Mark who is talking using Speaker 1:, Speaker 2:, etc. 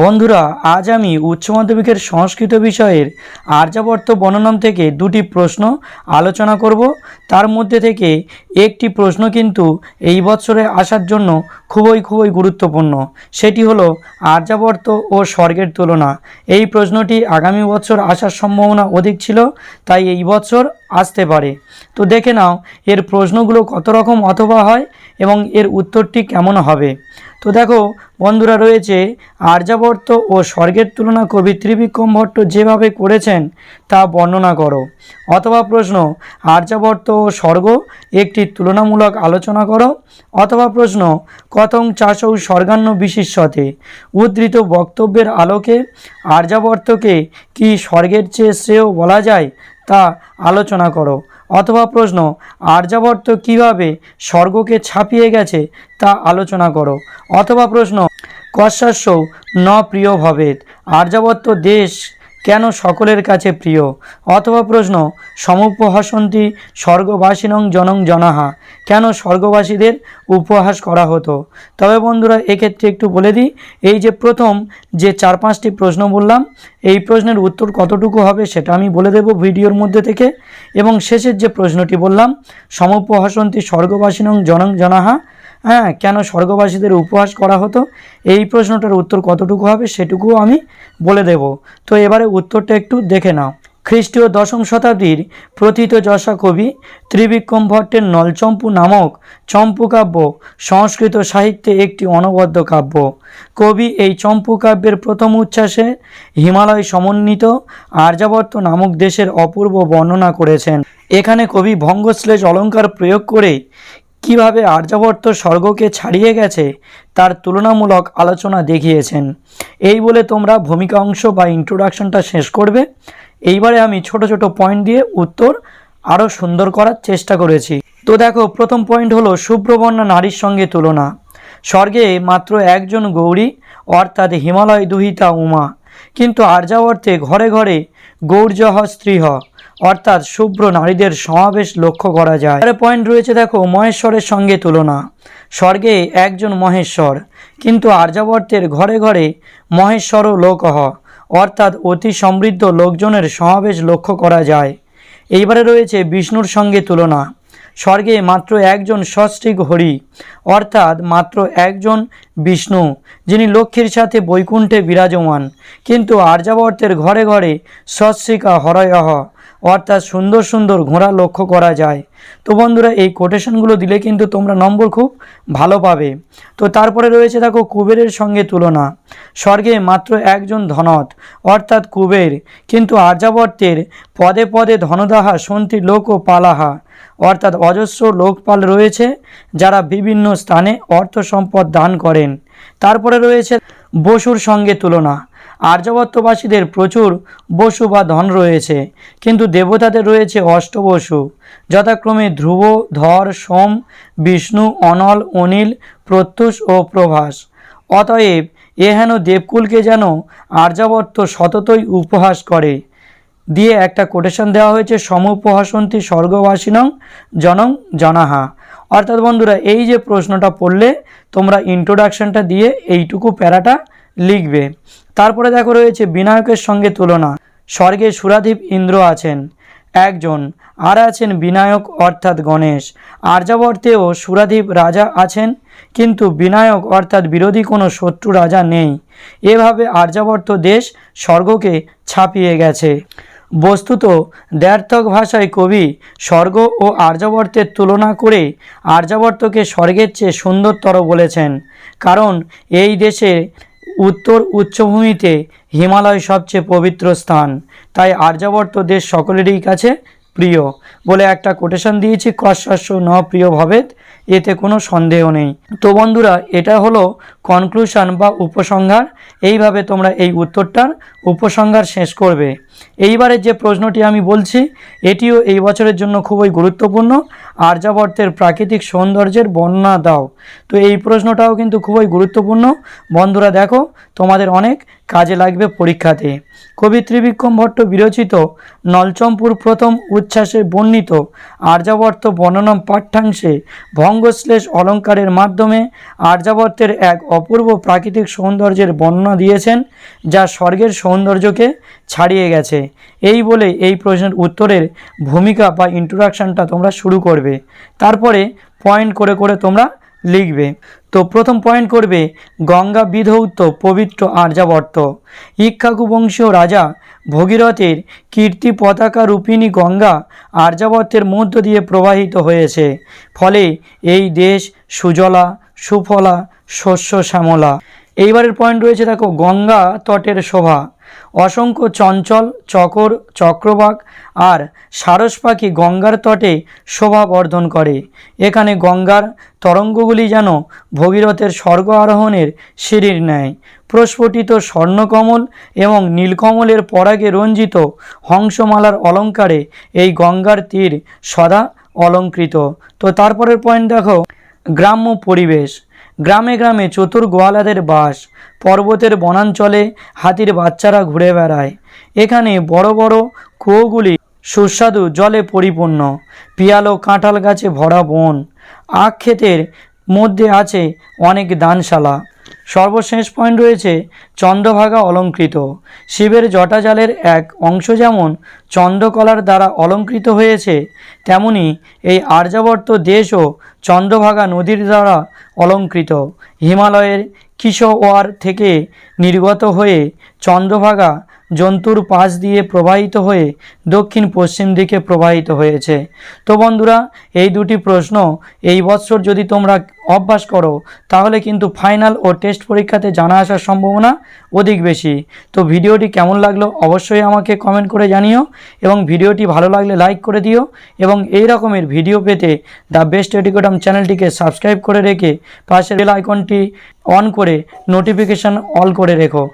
Speaker 1: বন্ধুরা, আজ আমি উচ্চ মাধ্যমিকের সংস্কৃত বিষয়ের আর্যাবর্ত বর্ণনাম থেকে দুটি প্রশ্ন আলোচনা করব। তার মধ্যে থেকে একটি প্রশ্ন কিন্তু এই বছরে আসার জন্য খুবই খুবই গুরুত্বপূর্ণ। সেটি হলো, আর্যাবর্ত ও স্বর্গের তুলনা। এই প্রশ্নটি আগামী বছর আসার সম্ভাবনা অধিক ছিল, তাই এই বছর আসতে পারে। তো দেখে নাও, এর প্রশ্নগুলো কত রকম অথবা হয় এবং এর উত্তরটি কেমন হবে। তো দেখো, বন্ধুরা রয়েছে, আর্যাবর্ত ও স্বর্গের তুলনা কবি ত্রিবিক্রম ভট্ট যেভাবে করেছেন, তা বর্ণনা করো। অথবা প্রশ্ন, আর্যাবর্ত ও স্বর্গ একটি তুলনামূলক আলোচনা করো? অথবা প্রশ্ন, কথং চাষৌ স্বর্গান্ন বিশিষ্যতে? উদ্ধৃত বক্তব্যের আলোকে আর্যাবর্তকে কি স্বর্গের চেয়ে শ্রেয় বলা যায়, তা আলোচনা করো। অথবা প্রশ্ন আর্যাবর্ত কীভাবে স্বর্গকে ছাপিয়ে গেছে তা আলোচনা করো? অথবা প্রশ্ন কশ্যাস্য ন প্রিয় ভবেদ আর্যাবর্ত দেশ কেন সকলের কাছে প্রিয়? অথবা প্রশ্ন, সমুপহাসন্তি স্বর্গবাসিনং জনং জনাহা, কেন স্বর্গবাসীদের উপহাস করা হতো? তবে বন্ধুরা, এক্ষেত্রে একটু বলে দিই, এই যে প্রথম যে চার পাঁচটি প্রশ্ন বললাম, এই প্রশ্নের উত্তর কতটুকু হবে সেটা আমি বলে দেব ভিডিওর মধ্যে থেকে। এবং শেষের যে প্রশ্নটি বললাম, সমুপহাসন্তি স্বর্গবাসিনং জনং জনাহা হ্যাঁ কেন স্বর্গবাসীদের উপহাস করা হতো? এই প্রশ্নটার উত্তর কতটুকু হবে সেটুকুও আমি বলে দেব। তো এবারে উত্তরটা একটু দেখে নাও। খ্রিস্টীয় দশম শতাব্দীর প্রথিত যশা কবি ত্রিবিক্রম ভট্টের নলচম্পু নামক চম্পু কাব্য সংস্কৃত সাহিত্যে একটি অনবদ্য কাব্য। কবি এই চম্পু কাব্যের প্রথম উচ্ছ্বাসে হিমালয় সমন্বিত আর্যাবর্ত নামক দেশের অপূর্ব বর্ণনা করেছেন। এখানে কবি ভঙ্গশ্লেষ অলঙ্কার প্রয়োগ করে কীভাবে আর্যাবর্ত স্বর্গকে ছাড়িয়ে গেছে তার তুলনামূলক আলোচনা দেখিয়েছেন। এই বলে তোমরা ভূমিকা অংশ বা ইন্ট্রোডাকশনটা শেষ করবে। এইবারে আমি ছোট ছোট পয়েন্ট দিয়ে উত্তর আরও সুন্দর করার চেষ্টা করেছি। তো দেখো, প্রথম পয়েন্ট হলো শুভ্রবর্ণা নারীর সঙ্গে তুলনা। স্বর্গে মাত্র একজন গৌরী, অর্থাৎ হিমালয় দুহিতা উমা। কিন্তু আর্যাবর্তে ঘরে ঘরে গৌরজহ স্ত্রীহ। অর্থাৎ শুভ্র নারীদের সমাবেশ লক্ষ্য করা যায়। আরে পয়েন্ট রয়েছে, দেখো, মহেশ্বরের সঙ্গে তুলনা। স্বর্গে একজন মহেশ্বর, কিন্তু আর্যাবর্তের ঘরে ঘরে মহেশ্বরও লোকহ অর্থাৎ অতি সমৃদ্ধ লোকজনের সমাবেশ লক্ষ্য করা যায়। এইবারে রয়েছে বিষ্ণুর সঙ্গে তুলনা। স্বর্গে মাত্র একজন সস্ত্রিক হরি, অর্থাৎ মাত্র একজন বিষ্ণু, যিনি লক্ষ্মীর সাথে বৈকুণ্ঠে বিরাজমান, কিন্তু আর্যাবর্তের ঘরে ঘরে সস্ত্রিকা হরয়হ অর্থাৎ সুন্দর সুন্দর ঘোড়া লক্ষ্য করা যায়। তো বন্ধুরা, এই কোটেশনগুলো দিলে কিন্তু তোমরা নম্বর খুব ভালো পাবে। তো তারপরে রয়েছে দেখো কুবেরের সঙ্গে তুলনা। স্বর্গে মাত্র একজন ধনত অর্থাৎ কুবের। কিন্তু আর্যাবর্তের পদে পদে ধনদাহা, সন্তি লোক ও পালাহা, অর্থাৎ অজস্র লোকপাল রয়েছে যারা বিভিন্ন স্থানে অর্থ সম্পদ দান করেন। তারপরে রয়েছে বসুর সঙ্গে তুলনা। আর্যাবর্তবাসীদের প্রচুর বসু বা ধন রয়েছে, কিন্তু দেবতাদের রয়েছে অষ্টবসু। যথাক্রমে ধ্রুব, ধর, সোম, বিষ্ণু, অনল, অনিল, প্রত্যুষ ও প্রভাস। অতএব এহেন দেবকুলকে যেন আর্যাবর্ত সততই উপহাস করে। দিয়ে একটা কোটেশন দেওয়া হয়েছে, সমুপহাসন্তী স্বর্গবাসিনং জনং জনাহা। অর্থাৎ বন্ধুরা, এই যে প্রশ্নটা পড়লে, তোমরা ইন্ট্রোডাকশনটা দিয়ে এইটুকু প্যারাটা লিখবে। তারপরে দেখো রয়েছে বিনায়কের সঙ্গে তুলনা। স্বর্গে সুরাধীপ ইন্দ্র আছেন। একজন। আর আছেন বিনায়ক অর্থাৎ গণেশ। আর্যাবর্তেও সুরাধীপ রাজা আছেন, কিন্তু বিনায়ক অর্থাৎ বিরোধী কোনো শত্রু রাজা নেই। এভাবে আর্যাবর্ত দেশ স্বর্গকে ছাপিয়ে গেছে। বস্তুত দ্ব্যর্থক ভাষায় কবি স্বর্গ ও আর্যাবর্তের তুলনা করে আর্যাবর্তকে স্বর্গের চেয়ে সুন্দরতর বলেছেন। কারণ এই দেশে উত্তর উচ্চভূমিতে হিমালয় সবচেয়ে পবিত্র স্থান। তাই আর্যাবর্ত দেশ সকলেরই কাছে প্রিয় বলে একটা কোটেশন দিয়েছি কশস্য ন প্রিয় ভবেদ এতে কোনো সন্দেহ নেই। তো বন্ধুরা, এটা হলো কনক্লুশন বা উপসংহার। এইভাবে তোমরা এই উত্তরটার উপসংহার শেষ করবে। এইবারের যে প্রশ্নটি আমি বলছি, এটিও এই বছরের জন্য খুবই গুরুত্বপূর্ণ। আর্যাবর্তের প্রাকৃতিক সৌন্দর্যের বর্ণনা দাও। তো এই প্রশ্নটাও কিন্তু খুবই গুরুত্বপূর্ণ। বন্ধুরা দেখো, তোমাদের অনেক কাজে লাগবে পরীক্ষাতে। কবি ত্রিবিক্রম ভট্ট বিরচিত নলচম্পুর প্রথম উচ্ছ্বাসে বর্ণিত আর্যাবর্ত বর্ণনম পাঠ্যাংশে ভঙ্গশ্লেষ অলঙ্কারের মাধ্যমে আর্যাবর্তের এক অপূর্ব প্রাকৃতিক সৌন্দর্যের বর্ণনা দিয়েছেন, যা স্বর্গের সৌন্দর্যকে ছাড়িয়ে গেছে। এই বলে এই প্রশ্নের উত্তরের ভূমিকা বা ইন্ট্রোডাকশানটা তোমরা শুরু করবে। তারপরে পয়েন্ট করে করে তোমরা লিখবে। তো প্রথম পয়েন্ট করবে, গঙ্গা বিধৌত পবিত্র আর্যাবর্ত। ইক্ষ্বাকু বংশীয় রাজা ভগীরথের কীর্তি পতাকা রূপিণী গঙ্গা আর্যাবর্তের মধ্য দিয়ে প্রবাহিত হয়েছে। ফলে এই দেশ সুজলা, সুফলা, শস্য, শ্যামলা। এইবারের পয়েন্ট রয়েছে দেখো, গঙ্গা তটের শোভা। অসংখ্য চঞ্চল, চকর, চক্রবাক আর সারস পাখি গঙ্গার তটে শোভা বর্ধন করে। এখানে গঙ্গার তরঙ্গগুলি যেন ভগীরথের স্বর্গ আরোহণের সিঁড়ির ন্যায়। প্রস্ফুটিত স্বর্ণকমল এবং নীলকমলের পরাগে রঞ্জিত হংসমালার অলঙ্কারে এই গঙ্গার তীর সদা অলঙ্কৃত। তো তারপরের পয়েন্ট দেখো, গ্রাম্য পরিবেশ। গ্রামে গ্রামে চতুর গোয়ালাদের বাস। পর্বতের বনাঞ্চলে হাতির বাচ্চারা ঘুরে বেড়ায়। এখানে বড় বড় কুয়োগুলি সুস্বাদু জলে পরিপূর্ণ। পিয়ালো কাঁঠাল গাছে ভরা বন। আখ ক্ষেতের মধ্যে আছে অনেক দানশালা। সর্বশেষ পয়েন্ট রয়েছে চন্দ্রভাগা অলঙ্কৃত। শিবের জটাজালের এক অংশ যেমন চন্দ্রকলার দ্বারা অলঙ্কৃত হয়েছে, তেমনি এই আর্যাবর্ত দেশও চন্দ্রভাগা নদীর দ্বারা অলঙ্কৃত। হিমালয়ের কিশোয়ার থেকে নির্গত হয়ে চন্দ্রভাগা জন্তুর পাশ দিয়ে প্রবাহিত হয়ে দক্ষিণ পশ্চিম দিকে প্রবাহিত হয়েছে। তো বন্ধুরা, এই দুটি প্রশ্ন এই বছর যদি তোমরা অভ্যাস করো, তাহলে কিন্তু ফাইনাল ও টেস্ট পরীক্ষাতে জানা আসার সম্ভাবনা অধিক বেশি। তো ভিডিওটি কেমন লাগল অবশ্যই আমাকে কমেন্ট করে জানিও এবং ভিডিওটি ভালো লাগলে লাইক করে দিও এবং এই রকমের ভিডিও পেতে দ্য বেস্ট এডুকেটাম চ্যানেলটিকে সাবস্ক্রাইব করে রেখে পাশের বেল আইকনটি অন করে নোটিফিকেশান অল করে রেখো।